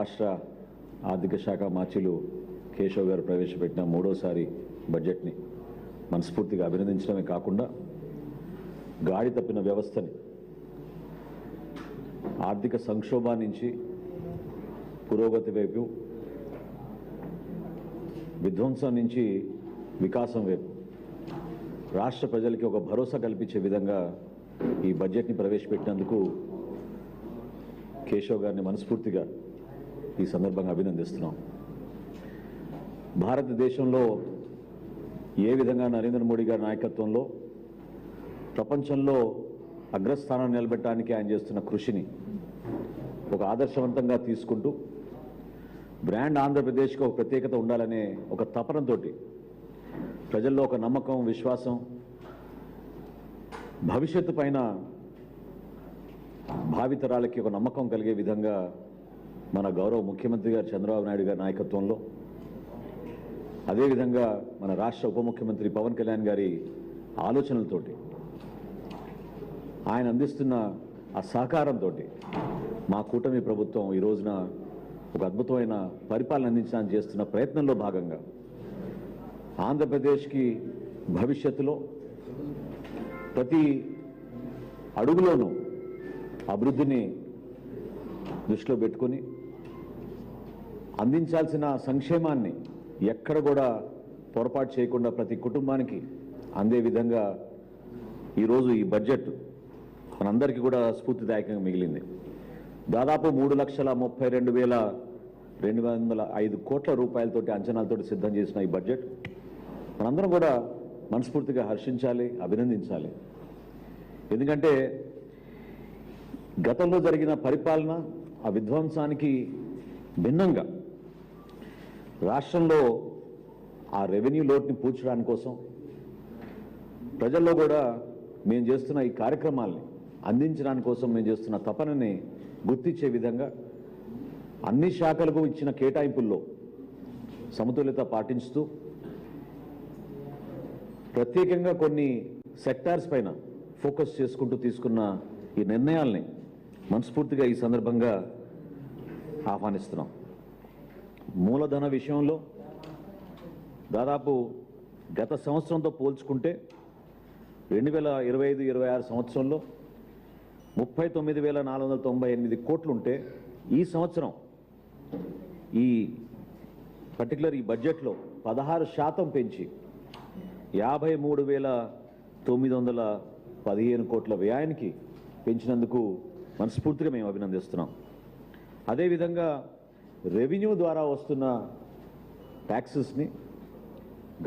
రాష్ట్ర ఆర్థిక శాఖ మార్చిలు కేశవ్ గారు ప్రవేశపెట్టిన మూడోసారి బడ్జెట్ని మనస్ఫూర్తిగా అభినందించడమే కాకుండా గాడి తప్పిన వ్యవస్థని ఆర్థిక సంక్షోభం నుంచి పురోగతి వైపు విధ్వంసం నుంచి వికాసం వైపు రాష్ట్ర ప్రజలకి ఒక భరోసా కల్పించే విధంగా ఈ బడ్జెట్ని ప్రవేశపెట్టినందుకు కేశవ్ గారిని మనస్ఫూర్తిగా ఈ సందర్భంగా అభినందిస్తున్నాం. భారతదేశంలో ఏ విధంగా నరేంద్ర మోడీ గారి నాయకత్వంలో ప్రపంచంలో అగ్రస్థానం నిలబెట్టడానికి ఆయన చేస్తున్న కృషిని ఒక ఆదర్శవంతంగా తీసుకుంటూ బ్రాండ్ ఆంధ్రప్రదేశ్కి ఒక ప్రత్యేకత ఉండాలనే ఒక తపనతో ప్రజల్లో ఒక నమ్మకం విశ్వాసం భవిష్యత్తు పైన భావితరాలకి ఒక నమ్మకం కలిగే విధంగా మన గౌరవ ముఖ్యమంత్రి గారు చంద్రబాబు నాయుడు గారి నాయకత్వంలో. అదేవిధంగా మన రాష్ట్ర ఉప ముఖ్యమంత్రి పవన్ కళ్యాణ్ గారి ఆలోచనలతోటి ఆయన అందిస్తున్న ఆ సహకారంతో మా కూటమి ప్రభుత్వం ఈ రోజున ఒక అద్భుతమైన పరిపాలన అందించడానికి చేస్తున్న ప్రయత్నంలో భాగంగా ఆంధ్రప్రదేశ్కి భవిష్యత్తులో ప్రతి అడుగులోనూ అభివృద్ధిని దృష్టిలో పెట్టుకొని అందించాల్సిన సంక్షేమాన్ని ఎక్కడ కూడా పొరపాటు చేయకుండా ప్రతి కుటుంబానికి అందే విధంగా ఈరోజు ఈ బడ్జెట్ మనందరికీ కూడా స్ఫూర్తిదాయకంగా మిగిలింది. దాదాపు మూడు లక్షల ముప్పై రెండు వేల రెండు వందల ఐదు కోట్ల రూపాయలతోటి అంచనాలతోటి సిద్ధం చేసిన ఈ బడ్జెట్ మనందరం కూడా మనస్ఫూర్తిగా హర్షించాలి అభినందించాలి. ఎందుకంటే గతంలో జరిగిన పరిపాలన ఆ విధ్వంసానికి భిన్నంగా రాష్ట్రంలో ఆ రెవెన్యూ లోట్ని పూడ్చడానికి కోసం ప్రజల్లో కూడా మేము చేస్తున్న ఈ కార్యక్రమాల్ని అందించడానికి కోసం మేము చేస్తున్న తపనని గుర్తించే విధంగా అన్ని శాఖలకు ఇచ్చిన కేటాయింపుల్లో సమతుల్యత పాటించుతూ ప్రత్యేకంగా కొన్ని సెక్టార్స్ పైన ఫోకస్ చేసుకుంటూ తీసుకున్న ఈ నిర్ణయాల్ని మనస్ఫూర్తిగా ఈ సందర్భంగా ఆహ్వానిస్తున్నాం. మూలధన విషయంలో దాదాపు గత సంవత్సరంతో పోల్చుకుంటే రెండు వేల ఇరవై ఐదు ఇరవై ఆరు సంవత్సరంలో ముప్పై తొమ్మిది వేల నాలుగు వందల తొంభై ఎనిమిది కోట్లుంటే ఈ సంవత్సరం ఈ పర్టికులర్ ఈ బడ్జెట్లో పదహారు శాతం పెంచి యాభై మూడు వేల తొమ్మిది వందల పదిహేను కోట్ల వ్యయానికి పెంచినందుకు మనస్ఫూర్తిగా మేము అభినందిస్తున్నాం. అదేవిధంగా రెవెన్యూ ద్వారా వస్తున్న ట్యాక్సెస్ని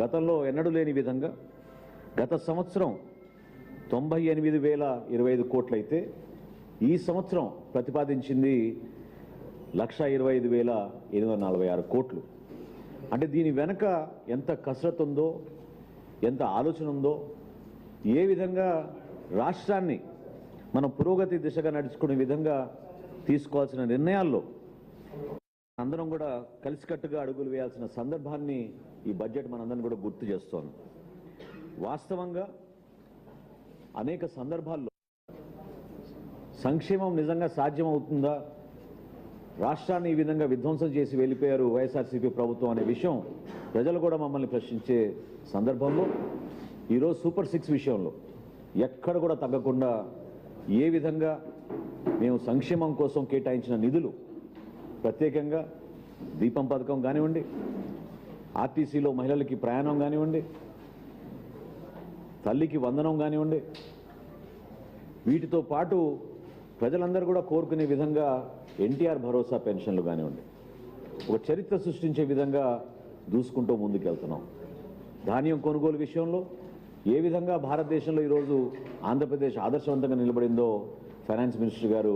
గతంలో ఎన్నడూ లేని విధంగా గత సంవత్సరం తొంభై ఎనిమిది వేల ఇరవై ఐదు కోట్లయితే ఈ సంవత్సరం ప్రతిపాదించింది లక్ష ఇరవై ఐదు వేల ఎనిమిది వందల నలభై ఆరు కోట్లు. అంటే దీని వెనక ఎంత కసరత్ ఉందో ఎంత ఆలోచన ఉందో ఏ విధంగా రాష్ట్రాన్ని మనం పురోగతి దిశగా నడుచుకునే విధంగా తీసుకోవాల్సిన నిర్ణయాల్లో అందరం కూడా కలిసికట్టుగా అడుగులు వేయాల్సిన సందర్భాన్ని ఈ బడ్జెట్ మనందరం కూడా గుర్తు చేస్తోంది. వాస్తవంగా అనేక సందర్భాల్లో సంక్షేమం నిజంగా సాధ్యమవుతుందా? రాష్ట్రాన్ని ఈ విధంగా విధ్వంసం చేసి వెళ్ళిపోయారు వైఎస్ఆర్సీపీ ప్రభుత్వం అనే విషయం ప్రజలు కూడా మమ్మల్ని ప్రశ్నించే సందర్భంలో ఈరోజు సూపర్ సిక్స్ విషయంలో ఎక్కడ కూడా తగ్గకుండా ఏ విధంగా మేము సంక్షేమం కోసం కేటాయించిన నిధులు ప్రత్యేకంగా దీపం పథకం కానివ్వండి ఆర్టీసీలో మహిళలకి ప్రయాణం కానివ్వండి తల్లికి వందనం కానివ్వండి వీటితో పాటు ప్రజలందరూ కూడా కోరుకునే విధంగా ఎన్టీఆర్ భరోసా పెన్షన్లు కానివ్వండి ఒక చరిత్ర సృష్టించే విధంగా దూసుకుంటూ ముందుకెళ్తున్నాం. ధాన్యం కొనుగోలు విషయంలో ఏ విధంగా భారతదేశంలో ఈరోజు ఆంధ్రప్రదేశ్ ఆదర్శవంతంగా నిలబడిందో ఫైనాన్స్ మినిస్టర్ గారు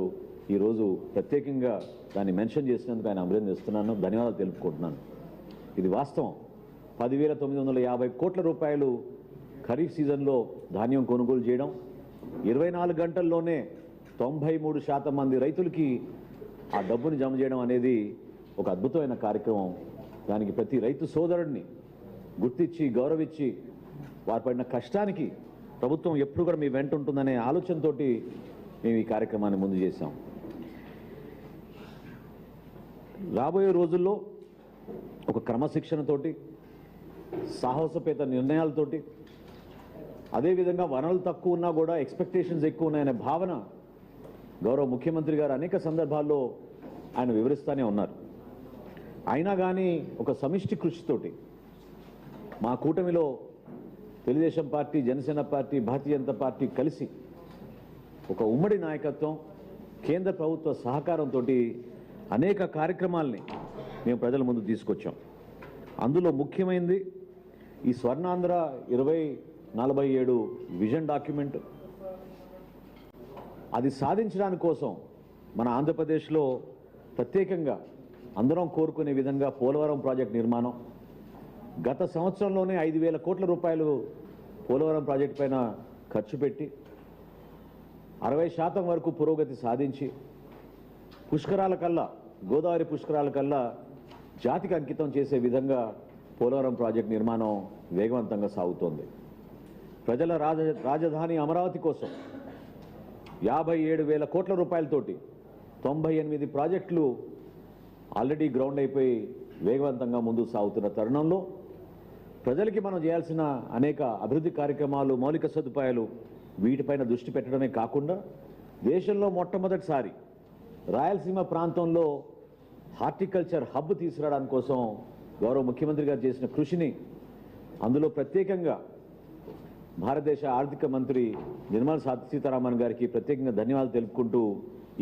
ఈరోజు ప్రత్యేకంగా దాన్ని మెన్షన్ చేసినందుకు ఆయన అభినందిస్తున్నాను ధన్యవాదాలు తెలుపుకుంటున్నాను. ఇది వాస్తవం. పదివేల తొమ్మిది వందల యాభై కోట్ల రూపాయలు ఖరీఫ్ సీజన్లో ధాన్యం కొనుగోలు చేయడం ఇరవై నాలుగు గంటల్లోనే తొంభై మూడు శాతం మంది రైతులకి ఆ డబ్బుని జమ చేయడం అనేది ఒక అద్భుతమైన కార్యక్రమం. దానికి ప్రతి రైతు సోదరుడిని గుర్తించి గౌరవించి వారు పడిన కష్టానికి ప్రభుత్వం ఎప్పుడు కూడా మీ వెంట ఉంటుందనే ఆలోచనతోటి మేము ఈ కార్యక్రమాన్ని ముందు చేశాం. రాబోయే రోజుల్లో ఒక క్రమశిక్షణతోటి సాహసపేత నిర్ణయాలతోటి అదేవిధంగా వనరులు తక్కువ ఉన్నా కూడా ఎక్స్పెక్టేషన్స్ ఎక్కువ ఉన్నాయనే భావన గౌరవ ముఖ్యమంత్రి గారు అనేక సందర్భాల్లో ఆయన వివరిస్తూనే ఉన్నారు. అయినా కానీ ఒక సమిష్టి కృషితోటి మా కూటమిలో Telugu Desam party Janasena party Bharatiya Janata party కలిసి ఒక ఉమ్మడి నాయకత్వం కేంద్ర ప్రభుత్వ సహకారంతో అనేక కార్యక్రమాల్ని మేము ప్రజల ముందు తీసుకొచ్చాం. అందులో ముఖ్యమైనది ఈ స్వర్ణాంధ్ర ఇరవై నలభై ఏడు విజన్ డాక్యుమెంట్. అది సాధించడానికి కోసం మన ఆంధ్రప్రదేశ్లో ప్రత్యేకంగా అందరం కోరుకునే విధంగా పోలవరం ప్రాజెక్ట్ నిర్మాణం. గత సంవత్సరంలోనే ఐదు వేల కోట్ల రూపాయలు పోలవరం ప్రాజెక్టు పైన ఖర్చు పెట్టి అరవై శాతం వరకు పురోగతి సాధించి పుష్కరాల కల్లా గోదావరి పుష్కరాల కల్లా జాతికి అంకితం చేసే విధంగా పోలవరం ప్రాజెక్ట్ నిర్మాణం వేగవంతంగా సాగుతోంది. ప్రజల రాజ రాజధాని అమరావతి కోసం యాభై ఏడు వేల కోట్ల రూపాయలతోటి తొంభై ఎనిమిది ప్రాజెక్టులు ఆల్రెడీ గ్రౌండ్ అయిపోయి వేగవంతంగా ముందుకు సాగుతున్న తరుణంలో ప్రజలకి మనం చేయాల్సిన అనేక అభివృద్ధి కార్యక్రమాలు మౌలిక సదుపాయాలు వీటిపైన దృష్టి పెట్టడమే కాకుండా దేశంలో మొట్టమొదటిసారి రాయలసీమ ప్రాంతంలో హార్టికల్చర్ హబ్ తీసుకురావడానికి కోసం గౌరవ ముఖ్యమంత్రి గారు చేసిన కృషిని అందులో ప్రత్యేకంగా భారతదేశ ఆర్థిక మంత్రి నిర్మలా సీతారామన్ గారికి ప్రత్యేకంగా ధన్యవాదాలు తెలుపుకుంటూ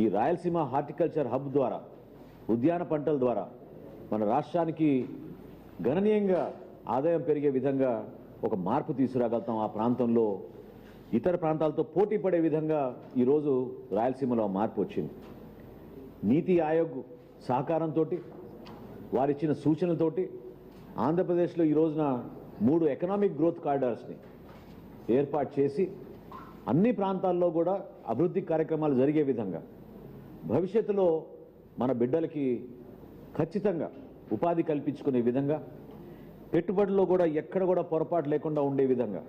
ఈ రాయలసీమ హార్టికల్చర్ హబ్ ద్వారా ఉద్యాన పంటల ద్వారా మన రాష్ట్రానికి గణనీయంగా ఆదాయం పెరిగే విధంగా ఒక మార్పు తీసుకురాగలుగుతాం. ఆ ప్రాంతంలో ఇతర ప్రాంతాలతో పోటీ పడే విధంగా ఈరోజు రాయలసీమలో మార్పు వచ్చింది. నీతి ఆయోగ్ సహకారంతో వారిచ్చిన సూచనలతోటి ఆంధ్రప్రదేశ్లో ఈ రోజున మూడు ఎకనామిక్ గ్రోత్ కారిడార్స్ని ఏర్పాటు చేసి అన్ని ప్రాంతాల్లో కూడా అభివృద్ధి కార్యక్రమాలు జరిగే విధంగా భవిష్యత్తులో మన బిడ్డలకి ఖచ్చితంగా ఉపాధి కల్పించుకునే విధంగా పెట్టుబడుల్లో కూడా ఎక్కడ కూడా పొరపాటు లేకుండా ఉండే విధంగా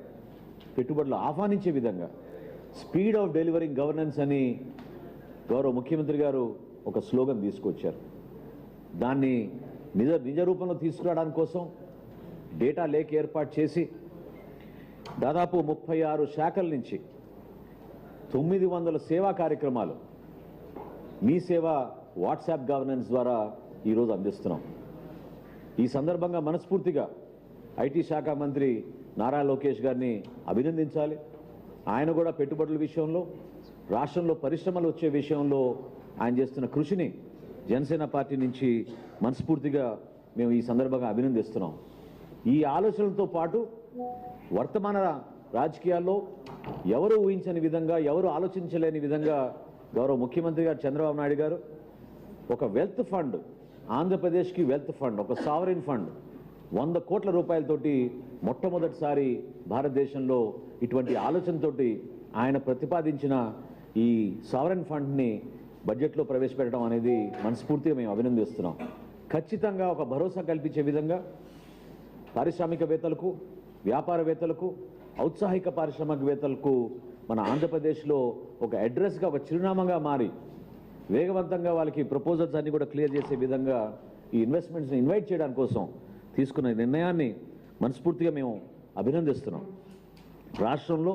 పెట్టుబడులు ఆహ్వానించే విధంగా స్పీడ్ ఆఫ్ డెలివరింగ్ గవర్నెన్స్ అని గౌరవ ముఖ్యమంత్రి గారు ఒక స్లోగన్ తీసుకొచ్చారు. దాన్ని నిజ నిజ రూపంలో తీసుకురావడానికి కోసం డేటా లేక్ ఏర్పాటు చేసి దాదాపు ముప్పై ఆరు శాఖల నుంచి తొమ్మిది వందల సేవా కార్యక్రమాలు మీ సేవ వాట్సాప్ గవర్నెన్స్ ద్వారా ఈరోజు అందిస్తున్నాం. ఈ సందర్భంగా మనస్ఫూర్తిగా ఐటీ శాఖ మంత్రి నారా లోకేష్ గారిని అభినందించాలి. ఆయన కూడా పెట్టుబడుల విషయంలో రాష్ట్రంలో పరిశ్రమలు వచ్చే విషయంలో ఆయన చేస్తున్న కృషిని జనసేన పార్టీ నుంచి మనస్ఫూర్తిగా మేము ఈ సందర్భంగా అభినందిస్తున్నాం. ఈ ఆలోచనలతో పాటు వర్తమాన రాజకీయాల్లో ఎవరు ఊహించని విధంగా ఎవరు ఆలోచించలేని విధంగా గౌరవ ముఖ్యమంత్రి గారు చంద్రబాబు నాయుడు గారు ఒక వెల్త్ ఫండ్ ఆంధ్రప్రదేశ్కి వెల్త్ ఫండ్ ఒక సావరిన్ ఫండ్ వంద కోట్ల రూపాయలతోటి మొట్టమొదటిసారి భారతదేశంలో ఇటువంటి ఆలోచనతోటి ఆయన ప్రతిపాదించిన ఈ సావరన్ ఫండ్ని బడ్జెట్లో ప్రవేశపెట్టడం అనేది మనస్ఫూర్తిగా మేము అభినందిస్తున్నాం. ఖచ్చితంగా ఒక భరోసా కల్పించే విధంగా పారిశ్రామికవేత్తలకు వ్యాపారవేత్తలకు ఔత్సాహిక పారిశ్రామికవేత్తలకు మన ఆంధ్రప్రదేశ్లో ఒక అడ్రస్గా ఒక చిరునామాగా మారి వేగవంతంగా వాళ్ళకి ప్రపోజల్స్ అన్ని కూడా క్లియర్ చేసే విధంగా ఈ ఇన్వెస్ట్మెంట్స్ని ఇన్వైట్ చేయడానికి కోసం తీసుకున్న నిర్ణయాన్ని మనస్ఫూర్తిగా మేము అభినందిస్తున్నాం. రాష్ట్రంలో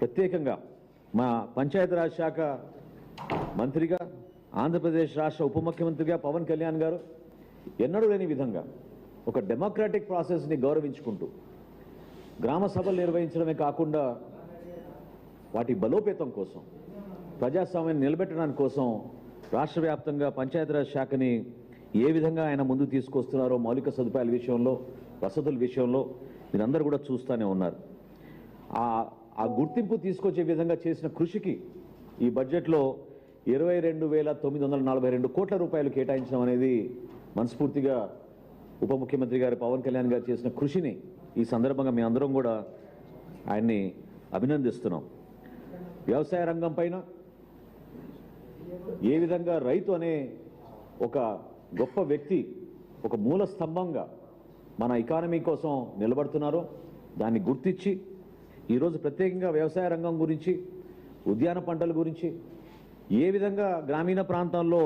ప్రత్యేకంగా మా పంచాయతీరాజ్ శాఖ మంత్రిగా ఆంధ్రప్రదేశ్ రాష్ట్ర ఉప ముఖ్యమంత్రిగా పవన్ కళ్యాణ్ గారు ఎన్నడూ లేని విధంగా ఒక డెమోక్రాటిక్ ప్రాసెస్ని గౌరవించుకుంటూ గ్రామ సభలు నిర్వహించడమే కాకుండా వాటి బలోపేతం కోసం ప్రజాస్వామ్యాన్ని నిలబెట్టడానికి కోసం రాష్ట్ర వ్యాప్తంగా పంచాయతీరాజ్ శాఖని ఏ విధంగా ఆయన ముందు తీసుకొస్తున్నారో మౌలిక సదుపాయాల విషయంలో వసతుల విషయంలో మీరందరూ కూడా చూస్తూనే ఉన్నారు. ఆ ఆ గుర్తింపు తీసుకొచ్చే విధంగా చేసిన కృషికి ఈ బడ్జెట్లో ఇరవై రెండు వేల తొమ్మిది వందల నలభై రెండు కోట్ల రూపాయలు కేటాయించడం అనేది మనస్ఫూర్తిగా ఉప ముఖ్యమంత్రి గారు పవన్ కళ్యాణ్ గారు చేసిన కృషిని ఈ సందర్భంగా మీ అందరం కూడా ఆయన్ని అభినందిస్తున్నాం. వ్యవసాయ రంగం పైన ఏ విధంగా రైతు అనే ఒక గొప్ప వ్యక్తి ఒక మూల స్తంభంగా మన ఎకానమీ కోసం నిలబడుతున్నారో దాన్ని గుర్తించి ఈరోజు ప్రత్యేకంగా వ్యవసాయ రంగం గురించి ఉద్యాన పంటల గురించి ఏ విధంగా గ్రామీణ ప్రాంతాల్లో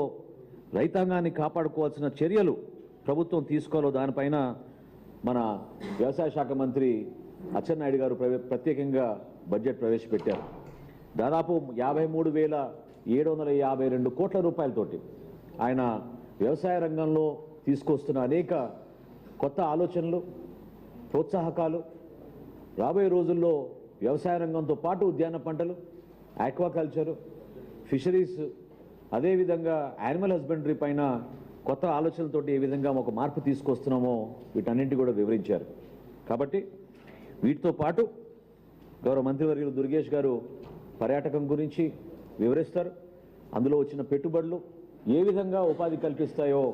రైతాంగాన్ని కాపాడుకోవాల్సిన చర్యలు ప్రభుత్వం తీసుకోవాలో దానిపైన మన వ్యవసాయ శాఖ మంత్రి అచ్చెన్నాయుడు గారు ప్రత్యేకంగా బడ్జెట్ ప్రవేశపెట్టారు. దాదాపు యాభై మూడు వేల ఏడు వందల యాభై రెండు కోట్ల రూపాయలతోటి ఆయన వ్యవసాయ రంగంలో తీసుకొస్తున్న అనేక కొత్త ఆలోచనలు ప్రోత్సాహకాలు రాబోయే రోజుల్లో వ్యవసాయ రంగంతో పాటు ఉద్యాన పంటలు ఆక్వాకల్చరు ఫిషరీస్ అదేవిధంగా యానిమల్ హస్బెండరీ పైన కొత్త ఆలోచనలతోటి ఏ విధంగా ఒక మార్పు తీసుకొస్తున్నామో వీటన్నింటి కూడా వివరించారు. కాబట్టి వీటితో పాటు గౌరవ మంత్రివర్యులు దుర్గేష్ గారు పర్యాటకం గురించి వివరిస్తారు. అందులో వచ్చిన పెట్టుబడులు ఏ విధంగా ఉపాధి కల్పిస్తాయో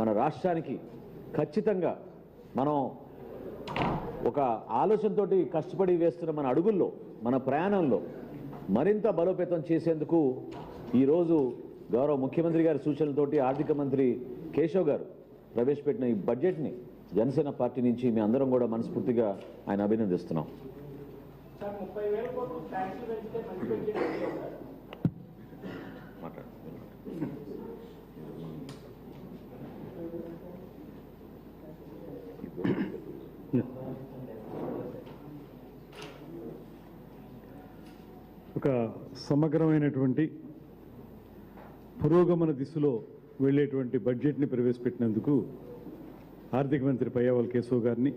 మన రాష్ట్రానికి ఖచ్చితంగా మనం ఒక ఆలోచనతోటి కష్టపడి వేస్తున్న మన అడుగుల్లో మన ప్రయాణంలో మరింత బలోపేతం చేసేందుకు ఈరోజు గౌరవ ముఖ్యమంత్రి గారి సూచనలతోటి ఆర్థిక మంత్రి కేశవ్ గారు ప్రవేశపెట్టిన ఈ బడ్జెట్ని జనసేన పార్టీ నుంచి మీ అందరం కూడా మనస్ఫూర్తిగా ఆయన అభినందిస్తున్నాం సార్ ముప్పై వేల కోట్లు ట్యాక్స్లు పెంచితే మంచి బడ్జెట్ ఉంది సార్ మాట్లాడు ఒక సమగ్రమైనటువంటి పురోగమన దిశలో వెళ్ళేటువంటి బడ్జెట్ని ప్రవేశపెట్టినందుకు ఆర్థిక మంత్రి పయ్యావల్ కేశవ్ గారిని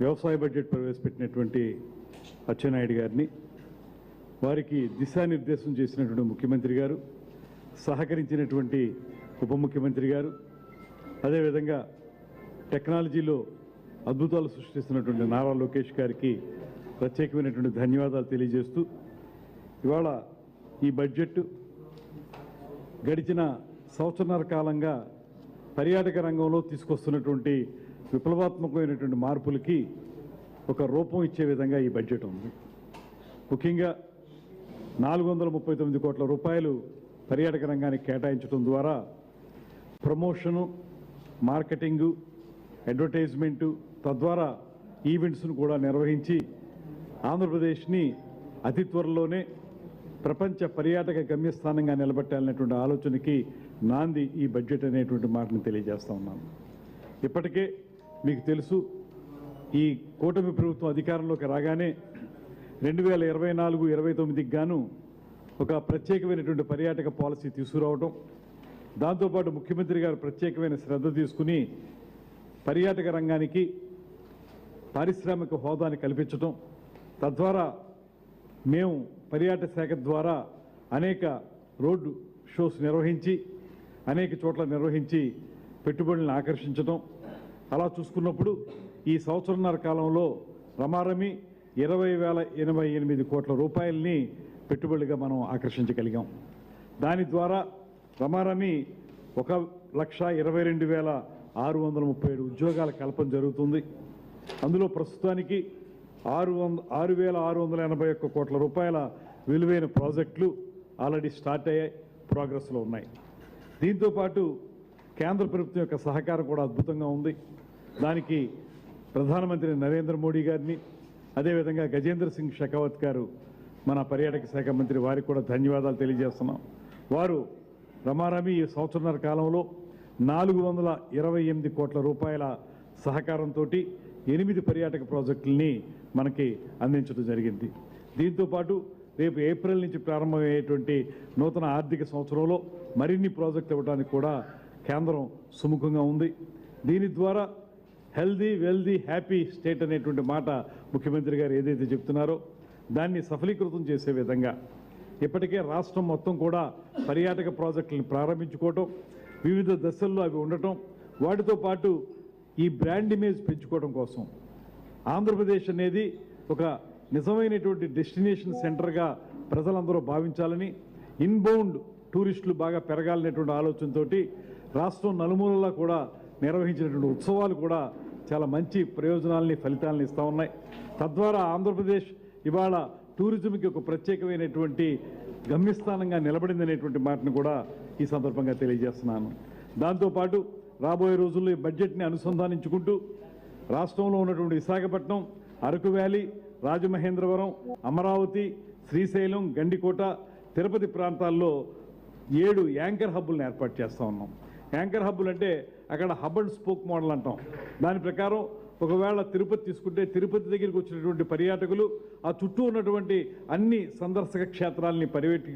వ్యవసాయ బడ్జెట్ ప్రవేశపెట్టినటువంటి అచ్చెన్నాయుడు గారిని వారికి దిశానిర్దేశం చేసినటువంటి ముఖ్యమంత్రి గారు సహకరించినటువంటి ఉప ముఖ్యమంత్రి గారు అదేవిధంగా టెక్నాలజీలో అద్భుతాలు సృష్టిస్తున్నటువంటి నారా లోకేష్ గారికి ప్రత్యేకమైనటువంటి ధన్యవాదాలు తెలియజేస్తూ ఇవాళ ఈ బడ్జెట్ గడిచిన సంవత్సరన్నర కాలంగా పర్యాటక రంగంలో తీసుకొస్తున్నటువంటి విప్లవాత్మకమైనటువంటి మార్పులకి ఒక రూపం ఇచ్చే విధంగా ఈ బడ్జెట్ ఉంది. ముఖ్యంగా నాలుగు వందల ముప్పై తొమ్మిది కోట్ల రూపాయలు పర్యాటక రంగానికి కేటాయించడం ద్వారా ప్రమోషను మార్కెటింగు అడ్వర్టైజ్మెంటు తద్వారా ఈవెంట్స్ను కూడా నిర్వహించి ఆంధ్రప్రదేశ్ని అతి త్వరలోనే ప్రపంచ పర్యాటక గమ్యస్థానంగా నిలబెట్టాలనేటువంటి ఆలోచనకి నాంది ఈ బడ్జెట్ అనేటువంటి మాటను తెలియజేస్తూ ఉన్నాను. ఇప్పటికే మీకు తెలుసు ఈ కూటమి ప్రభుత్వం అధికారంలోకి రాగానే రెండు వేల ఇరవై నాలుగు ఇరవై తొమ్మిదికి గాను ఒక ప్రత్యేకమైనటువంటి పర్యాటక పాలసీ తీసుకురావడం దాంతోపాటు ముఖ్యమంత్రి గారు ప్రత్యేకమైన శ్రద్ధ తీసుకుని పర్యాటక రంగానికి పారిశ్రామిక హోదాని కల్పించడం తద్వారా మేము పర్యాటక శాఖ ద్వారా అనేక రోడ్డు షోస్ నిర్వహించి అనేక చోట్ల నిర్వహించి పెట్టుబడులను ఆకర్షించడం అలా చూసుకున్నప్పుడు ఈ సంవత్సరంన్నర కాలంలో రమారమి ఇరవై వేల ఎనభై ఎనిమిది కోట్ల రూపాయలని పెట్టుబడిగా మనం ఆకర్షించగలిగాం. దాని ద్వారా రమారమి ఒక లక్ష ఇరవై రెండు వేల ఆరు వందల ముప్పై ఏడు ఉద్యోగాల కల్పన జరుగుతుంది. అందులో ప్రస్తుతానికి ఆరు వంద ఆరు వేల ఆరు వందల ఎనభై ఒక్క కోట్ల రూపాయల విలువైన ప్రాజెక్టులు ఆల్రెడీ స్టార్ట్ అయ్యాయి ప్రోగ్రెస్లో ఉన్నాయి. దీంతో పాటు కేంద్ర ప్రభుత్వం యొక్క సహకారం కూడా అద్భుతంగా ఉంది. దానికి ప్రధానమంత్రి నరేంద్ర మోడీ గారిని అదేవిధంగా గజేంద్ర సింగ్ షెకావత్ గారు మన పర్యాటక శాఖ మంత్రి వారికి కూడా ధన్యవాదాలు తెలియజేస్తున్నాం. వారు రమారమి ఈ సంవత్సరన్నర కాలంలో నాలుగు వందల ఇరవై ఎనిమిది కోట్ల రూపాయల సహకారంతో ఎనిమిది పర్యాటక ప్రాజెక్టుల్ని మనకి అందించడం జరిగింది. దీంతోపాటు రేపు ఏప్రిల్ నుంచి ప్రారంభమయ్యేటువంటి నూతన ఆర్థిక సంవత్సరంలో మరిన్ని ప్రాజెక్టులు ఇవ్వడానికి కూడా కేంద్రం సుముఖంగా ఉంది. దీని ద్వారా హెల్దీ వెల్దీ హ్యాపీ స్టేట్ అనేటువంటి మాట ముఖ్యమంత్రి గారు ఏదైతే చెప్తున్నారో దాన్ని సఫలీకృతం చేసే విధంగా ఇప్పటికే రాష్ట్రం మొత్తం కూడా పర్యాటక ప్రాజెక్టులను ప్రారంభించుకోవటం వివిధ దశల్లో అవి ఉండటం వాటితో పాటు ఈ బ్రాండ్ ఇమేజ్ పెంచుకోవడం కోసం ఆంధ్రప్రదేశ్ అనేది ఒక నిజమైనటువంటి డెస్టినేషన్ సెంటర్గా ప్రజలందరూ భావించాలని ఇన్బౌండ్ టూరిస్టులు బాగా పెరగాలనేటువంటి ఆలోచనతోటి రాష్ట్రం నలుమూలలా కూడా నిర్వహించినటువంటి ఉత్సవాలు కూడా చాలా మంచి ప్రయోజనాలని ఫలితాలను ఇస్తూ ఉన్నాయి. తద్వారా ఆంధ్రప్రదేశ్ ఇవాళ టూరిజంకి ఒక ప్రత్యేకమైనటువంటి గమ్యస్థానంగా నిలబడిందనేటువంటి మాటను కూడా ఈ సందర్భంగా తెలియజేస్తున్నాను. దాంతోపాటు రాబోయే రోజుల్లో ఈ బడ్జెట్ని అనుసంధానించుకుంటూ రాష్ట్రంలో ఉన్నటువంటి విశాఖపట్నం అరకు వ్యాలీ రాజమహేంద్రవరం అమరావతి శ్రీశైలం గండికోట తిరుపతి ప్రాంతాల్లో ఏడు యాంకర్ హబ్బులను ఏర్పాటు చేస్తూ ఉన్నాం. యాంకర్ హబ్బులు అంటే అక్కడ హబ్ అండ్ స్పోక్ మోడల్ అంటాం. దాని ప్రకారం ఒకవేళ తిరుపతి తీసుకుంటే తిరుపతి దగ్గరికి వచ్చినటువంటి పర్యాటకులు ఆ చుట్టూ ఉన్నటువంటి అన్ని సందర్శక క్షేత్రాలని పర్యటి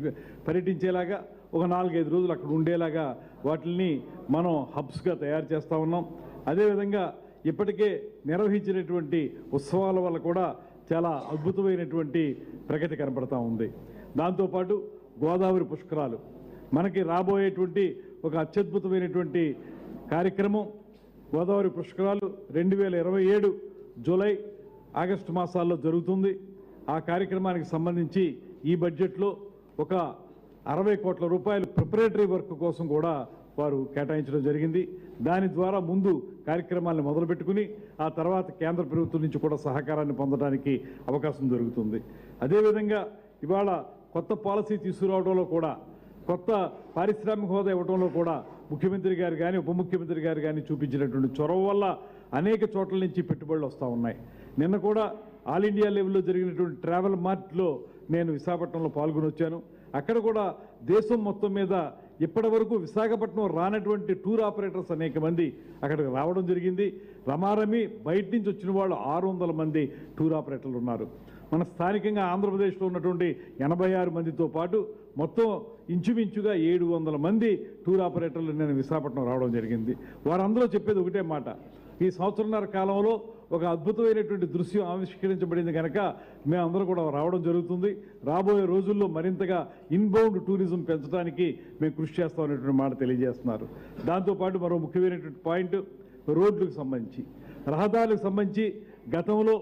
పర్యటించేలాగా ఒక నాలుగైదు రోజులు అక్కడ ఉండేలాగా వాటిని మనం హబ్స్గా తయారు చేస్తూ ఉన్నాం. అదేవిధంగా ఇప్పటికే నిర్వహించినటువంటి ఉత్సవాల వల్ల కూడా చాలా అద్భుతమైనటువంటి ప్రగతి కనపడతా ఉంది. దాంతోపాటు గోదావరి పుష్కరాలు. మనకి రాబోయేటువంటి ఒక అత్యద్భుతమైనటువంటి కార్యక్రమం గోదావరి పుష్కరాలు రెండు వేల ఇరవై ఏడు జూలై ఆగస్టు మాసాల్లో జరుగుతుంది. ఆ కార్యక్రమానికి సంబంధించి ఈ బడ్జెట్లో ఒక అరవై కోట్ల రూపాయలు ప్రిపరేటరీ వర్క్ కోసం కూడా వారు కేటాయించడం జరిగింది. దాని ద్వారా ముందు కార్యక్రమాలను మొదలుపెట్టుకుని ఆ తర్వాత కేంద్ర ప్రభుత్వం నుంచి కూడా సహకారాన్ని పొందడానికి అవకాశం దొరుకుతుంది. అదేవిధంగా ఇవాళ కొత్త పాలసీ తీసుకురావడంలో కూడా కొత్త పారిశ్రామిక హోదా ఇవ్వడంలో కూడా ముఖ్యమంత్రి గారు కానీ ఉప ముఖ్యమంత్రి గారు కానీ చూపించినటువంటి చొరవ వల్ల అనేక చోట్ల నుంచి పెట్టుబడులు వస్తూ ఉన్నాయి. నిన్న కూడా ఆల్ ఇండియా లెవెల్లో జరిగినటువంటి ట్రావెల్ మార్ట్లో నేను విశాఖపట్నంలో పాల్గొని వచ్చాను అక్కడ కూడా దేశం మొత్తం మీద ఇప్పటి వరకు విశాఖపట్నం రానటువంటి టూర్ ఆపరేటర్స్ అనేక మంది అక్కడికి రావడం జరిగింది. రమారమి బయట నుంచి వచ్చిన వాళ్ళు ఆరు వందల మంది టూర్ ఆపరేటర్లు ఉన్నారు. మన స్థానికంగా ఆంధ్రప్రదేశ్లో ఉన్నటువంటి ఎనభై ఆరు మందితో పాటు మొత్తం ఇంచుమించుగా ఏడు వందల మంది టూర్ ఆపరేటర్లు నేను విశాఖపట్నం రావడం జరిగింది. వారందరూ చెప్పేది ఒకటే మాట. ఈ సంవత్సరంన్నర కాలంలో ఒక అద్భుతమైనటువంటి దృశ్యం ఆవిష్కరించబడింది కనుక మేమందరూ కూడా రావడం జరుగుతుంది. రాబోయే రోజుల్లో మరింతగా ఇన్బౌండ్ టూరిజం పెంచడానికి మేము కృషి చేస్తామనేటువంటి మాట తెలియజేస్తున్నారు. దాంతోపాటు మరో ముఖ్యమైనటువంటి పాయింట్ రోడ్లకు సంబంధించి. రహదారులకు సంబంధించి గతంలో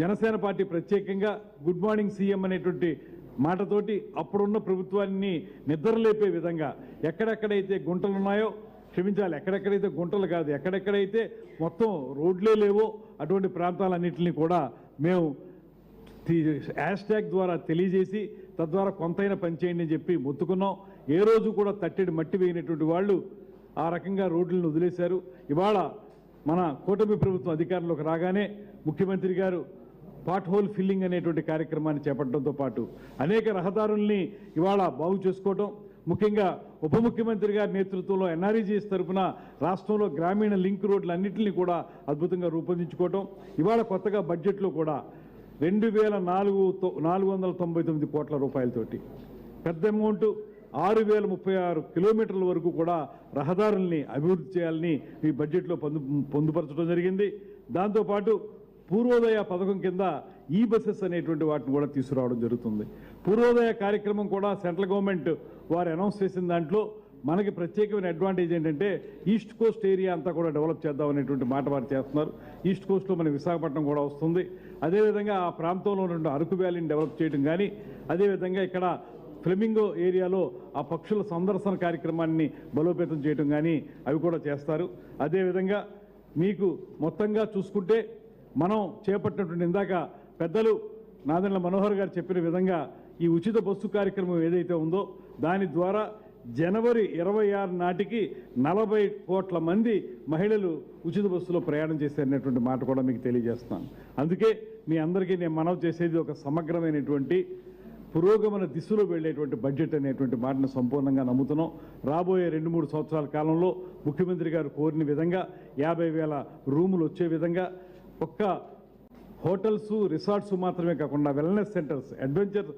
జనసేన పార్టీ ప్రత్యేకంగా గుడ్ మార్నింగ్ సీఎం అనేటువంటి మాటతోటి అప్పుడున్న ప్రభుత్వాన్ని నిద్రలేపే విధంగా ఎక్కడెక్కడైతే గుంటలు ఉన్నాయో క్షమించాలి. ఎక్కడెక్కడైతే గుంటలు కాదు ఎక్కడెక్కడైతే మొత్తం రోడ్లే లేవో అటువంటి ప్రాంతాలన్నింటినీ కూడా మేము హ్యాష్ ట్యాగ్ ద్వారా తెలియజేసి తద్వారా కొంతైనా పనిచేయండి అని చెప్పి మొత్తుకున్నాం. ఏ రోజు కూడా తట్టెడి మట్టి వేయనటువంటి వాళ్ళు ఆ రకంగా రోడ్లను వదిలేశారు. ఇవాళ మన కూటమి ప్రభుత్వం అధికారంలోకి రాగానే ముఖ్యమంత్రి గారు పాట్ హోల్ ఫిల్లింగ్ అనేటువంటి కార్యక్రమాన్ని చేపట్టడంతో పాటు అనేక రహదారుల్ని ఇవాళ బాగు చేసుకోవడం ముఖ్యంగా ఉప ముఖ్యమంత్రి గారి నేతృత్వంలో ఎన్ఆర్ఈజీఎస్ తరఫున రాష్ట్రంలో గ్రామీణ లింక్ రోడ్లన్నింటినీ కూడా అద్భుతంగా రూపొందించుకోవటం. ఇవాళ కొత్తగా బడ్జెట్లో కూడా రెండు వేల నాలుగు నాలుగు వందల తొంభై తొమ్మిది కోట్ల రూపాయలతోటి పెద్ద అమౌంట్ ఆరు వేల ముప్పై ఆరు కిలోమీటర్ల వరకు కూడా రహదారుల్ని అభివృద్ధి చేయాలని ఈ బడ్జెట్లో పొందు పొందుపరచడం జరిగింది. దాంతోపాటు పూర్వోదయ పథకం కింద ఈ బస్సెస్ అనేటువంటి వాటిని కూడా తీసుకురావడం జరుగుతుంది. పూర్వోదయ కార్యక్రమం కూడా సెంట్రల్ గవర్నమెంట్ వారు అనౌన్స్ చేసిన దాంట్లో మనకి ప్రత్యేకమైన అడ్వాంటేజ్ ఏంటంటే ఈస్ట్ కోస్ట్ ఏరియా అంతా కూడా డెవలప్ చేద్దాం అనేటువంటి మాట వారు చేస్తున్నారు. ఈస్ట్ కోస్ట్లో మన విశాఖపట్నం కూడా వస్తుంది. అదేవిధంగా ఆ ప్రాంతంలో ఉన్న అరకు వ్యాలీని డెవలప్ చేయడం కానీ అదేవిధంగా ఇక్కడ ఫ్లెమింగో ఏరియాలో ఆ పక్షుల సందర్శన కార్యక్రమాన్ని బలోపేతం చేయడం కానీ అవి కూడా చేస్తారు. అదేవిధంగా మీకు మొత్తంగా చూసుకుంటే మనం చేపట్టినటువంటి ఇందాక పెద్దలు నాదెండ్ల మనోహర్ గారు చెప్పిన విధంగా ఈ ఉచిత బస్సు కార్యక్రమం ఏదైతే ఉందో దాని ద్వారా జనవరి ఇరవై ఆరు నాటికి నలభై కోట్ల మంది మహిళలు ఉచిత బస్సులో ప్రయాణం చేశారనేటువంటి మాట కూడా మీకు తెలియజేస్తున్నాను. అందుకే మీ అందరికీ నేను మనవి చేసేది ఒక సమగ్రమైనటువంటి పురోగమన దిశలో వెళ్ళేటువంటి బడ్జెట్ అనేటువంటి మాటను సంపూర్ణంగా నమ్ముతున్నాం. రాబోయే రెండు మూడు సంవత్సరాల కాలంలో ముఖ్యమంత్రి గారు కోరిన విధంగా యాభై వేల రూములు వచ్చే విధంగా ఒక్క హోటల్స్ రిసార్ట్స్ మాత్రమే కాకుండా wellness centres adventure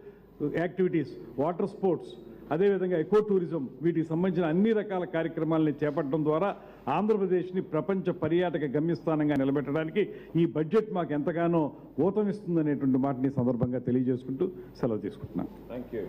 activities water sports అదేవిధంగా ఎకో టూరిజం వీటికి సంబంధించిన అన్ని రకాల కార్యక్రమాలని చేపట్టడం ద్వారా ఆంధ్రప్రదేశ్ని ప్రపంచ పర్యాటక గమ్యస్థానంగా నిలబెట్టడానికి ఈ బడ్జెట్ మాకు ఎంతగానో ఊతమిస్తుందనేటువంటి మాటని సందర్భంగా తెలియజేసుకుంటూ సెలవు తీసుకుంటున్నాను థ్యాంక్ యూ